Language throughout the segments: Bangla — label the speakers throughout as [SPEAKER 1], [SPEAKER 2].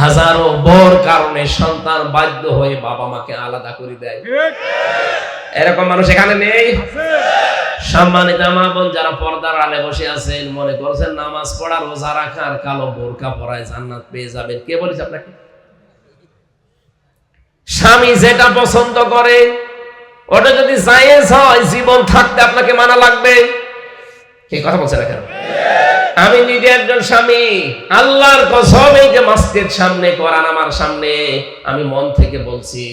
[SPEAKER 1] হাজারো বর কারণে সন্তান বাধ্য হয়ে বাবা মাকে আলাদা করে দেয়। এরকম মানুষ এখানে নেই? সম্মানিত মা বোন যারা পর্দার আলে বসে আছেন মনে করছেন নামাজ পড়া রোজা রাখা আর কালো বোরকা পরায় জান্নাত পেয়ে যাবেন। কে বলেছে আপনাকে? স্বামী যেটা পছন্দ করে ওটা যদি জায়েজ হয় জীবন থাকতে আপনাকে মানা লাগবে। কে কথা বলছে না কেন? আমি নিজে একজন স্বামী। আল্লাহর কসম, এই যে মাস্কের সামনে, কোরআন আমার সামনে, আমি মন থেকে বলছি,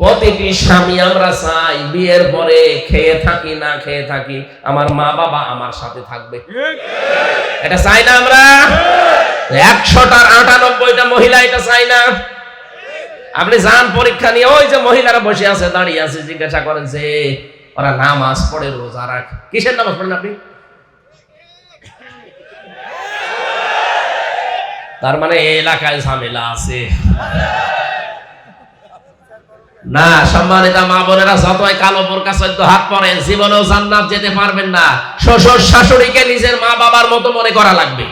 [SPEAKER 1] প্রতিটি স্বামী আমরা চাই বিয়ের পরে খেয়ে থাকি, না খেয়ে থাকি, আমার মা বাবা আমার সাথে থাকবে। এটা চাই না আমরা? একশোটার আটানব্বইটা মহিলা এটা চাই না? আপনি যান পরীক্ষা নিয়ে, ওই যে মহিলারা বসে আছে, দাঁড়িয়ে আছে, জিজ্ঞাসা করেন যে, ওরা নামাজ পড়ে রোজা রাখ। কিসের নামাজ পড়েন আপনি? তার মানে এই এলাকায় ঝামেলা আছে। না, সম্মানিত মা বোনেরা, যতই কালো বোরকা চোদ্দ হাত পরে, জীবনেও জান্নাত যেতে পারবেন না। শ্বশুর শাশুড়িকে নিজের মা বাবার মতো মনে করা লাগবে।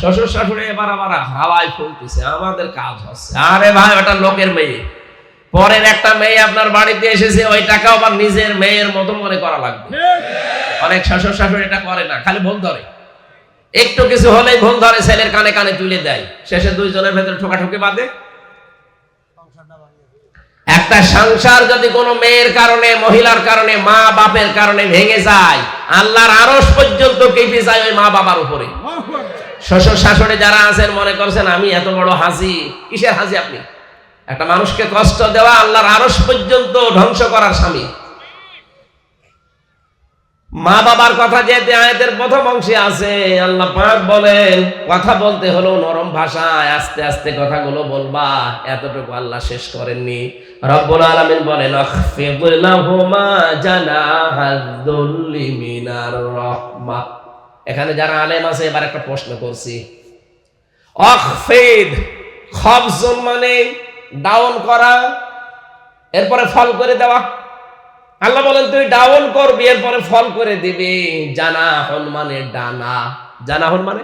[SPEAKER 1] শ্বশুর শাশুড়ি এবার আবার হাওয়ায় ফুলতেছে, আমাদের কাজ হচ্ছে। আরে ভাই, ওটা লোকের মেয়ে। পরের একটা মেয়ে আপনার বাড়িতে এসেছে, ওই টাকা আবার নিজের মেয়ের মতো মনে করা লাগবে। অনেক শ্বশুর শাশুড়ি এটা করে না, খালি ভুল ধরে। একটু কিছু হলেই ভুল ধরে, ছেলের কানে কানে তুলে দেয়। শেষে দুইজনের ভেতরে ঠোকাঠুকি বাঁধে। একটা সংসার যদি কোনো মেয়ের কারণে, মহিলার কারণে, মা বাপের কারণে ভেঙে যায়, আল্লাহর আরস পর্যন্ত কেঁপে যায় ওই মা বাবার উপরে। শ্বশুর শাশুড়ি যারা আছেন, মনে করছেন, আমি এত বড় হাসি কিসের হাসি আপনি? একটা মানুষকে কষ্ট দেওয়া আল্লাহর আরস পর্যন্ত ধ্বংস করার স্বামী। মা বাবার কথা যেতে আয়াতের প্রথম অংশে আছে, আল্লাহ পাক বলেন, কথা বলতে হলো নরম ভাষায়, আস্তে আস্তে কথাগুলো বলবা, এতটুকু আল্লাহ শেষ করেননি। রব্বুল আলামিন বলেন, আখফিদ লাহুমা জানাহাযুল্লি মিনার রাহমা। এখানে যারা আলেম আছে, এবার একটা প্রশ্ন করছি। অখফিদ খবজুন মানে ডাউন করা, এরপরে ফল করে দেওয়া। আল্লাহ বলেন তুই ডাউন করবি, এরপরে ফল করে দিবি। জানা হন মানে ডানা। জানা হন মানে?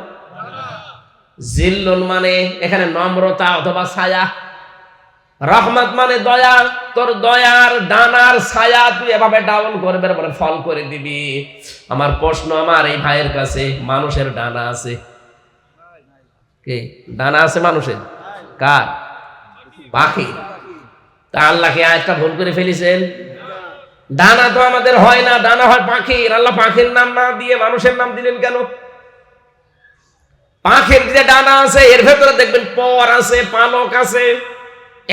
[SPEAKER 1] জিল্লুন মানে এখানে নম্রতা অথবা ছায়া। রহমত মানে দয়া, তোর দয়ার ডানার ছায়া তুই এভাবে ডাউন করবে, এরপরে ফল করে দিবি। আমার প্রশ্ন আমার, এই ভাইয়ের কাছে, মানুষের ডানা আছে? কে? ডানা আছে মানুষের? কার? পাখি তা আল্লাহকে আজটা ভুল করে ফেলেছেন? ডানা তো আমাদের হয় না ডানা হয় পাখির। আল্লাহ পাখির নাম না দিয়ে মানুষের নাম দিলেন কেন? পাখির যে ডানা আছে, এর ভেতরে দেখবেন পর আছে, পালক আছে।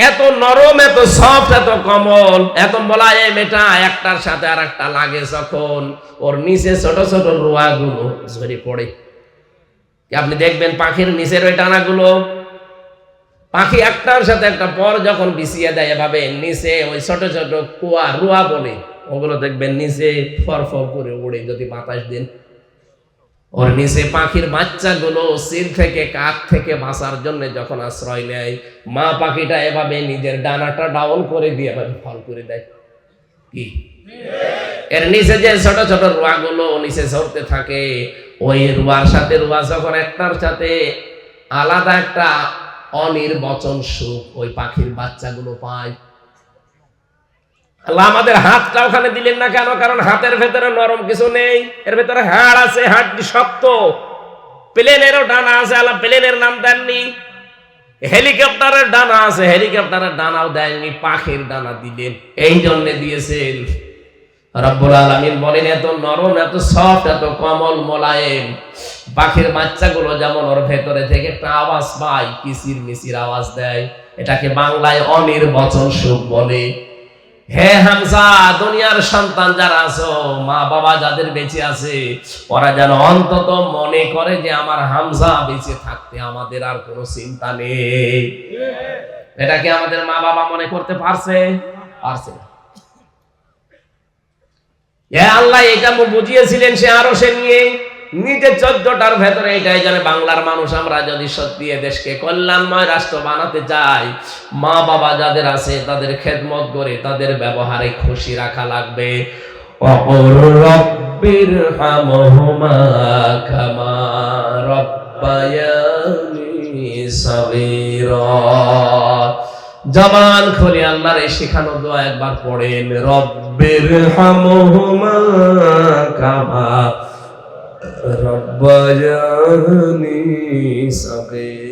[SPEAKER 1] এত নরম, এত সফট এত কমল। এত মোলায়েম, এটা একটার সাথে আর একটা লাগে যখন ওর নিচে ছোট ছোট রোয়া গুলো ঝরে পড়ে। আপনি দেখবেন পাখির নিচের ওই ডানাগুলো পাখি একটার সাথে একটা পর যখন বিছিয়ে দেয় এভাবে নিচে ওই ছোট ছোট কুয়া রুয়া বলে, ওগুলো দেখবেন নিচে ফর ফর করে উড়ে, যদি বাতাস দিন। ওর নিচে পাখির বাচ্চাগুলো সিল থেকে কাক থেকে বাঁচার জন্য যখন আশ্রয় নেয়, মা পাখিটা এভাবে নিজের ডানাটা ডাউন করে দিয়ে এভাবে ফল করে দেয়। কি? এর নিচে যে ছোট ছোট রুয়াগুলো নিচে ঝরতে থাকে, ওই রুয়ার সাথে রুয়া যখন একটার সাথে আলাদা একটা অনির্বচন সুখ ওই পাখির বাচ্চাগুলো পায়। আল্লাহ আমাদের হাতটা ওখানে দিলেন না কেন? কারণ হাতের ভেতরে নরম কিছু নেই। এর ভেতরে হাড় আছে, হাড়টি শক্ত। প্লেনেরও ডানা আছে, আল্লাহ প্লেনের নাম দেননি। হেলিকপ্টারের ডানা আছে, হেলিকপ্টারের ডানাও দেয়নি পাখির ডানা দিলেন। এই জন্য দিয়েছেন। রব্বুল আলামিন বলেন এত নরম এত সফট এত কমল মোলায়েম। পাখির বাচ্চাগুলো যেমন ওর ভেতরে থেকে একটা আওয়াজ পায় কিসির মিসির আওয়াজ দেয়। এটাকে বাংলায় অনির্বচন সুখ বলে। হে হামজা দুনিয়ার সন্তান যারা আছো মা বাবা যাদের বেঁচে আছে ওরা যেন অন্তত মনে করে যে আমার হামজা বেঁচে থাকতে আমাদের আর কোনো চিন্তা নেই। এটাকে আমাদের মা বাবা মনে করতে পারছে? পারছে না। আল্লাহ, এটা বুঝিয়েছিলেন সে আরও সে নিয়ে। নিজের চোদ্দটার ভেতরে এটাই জানে, বাংলার মানুষ আমরা যদি সত্যি দেশকে কল্যাণময় রাষ্ট্র বানাতে চাই, মা বাবা যাদের আছে, তাদের খেদমত করে, তাদের ব্যবহারে খুশি রাখা লাগবে। অপর জবান খুলে আল্লাহর এই শেখানো দোয়া একবার পড়েন। রব্বির হামহুমা কামা রব্বায়ানি সগীরা।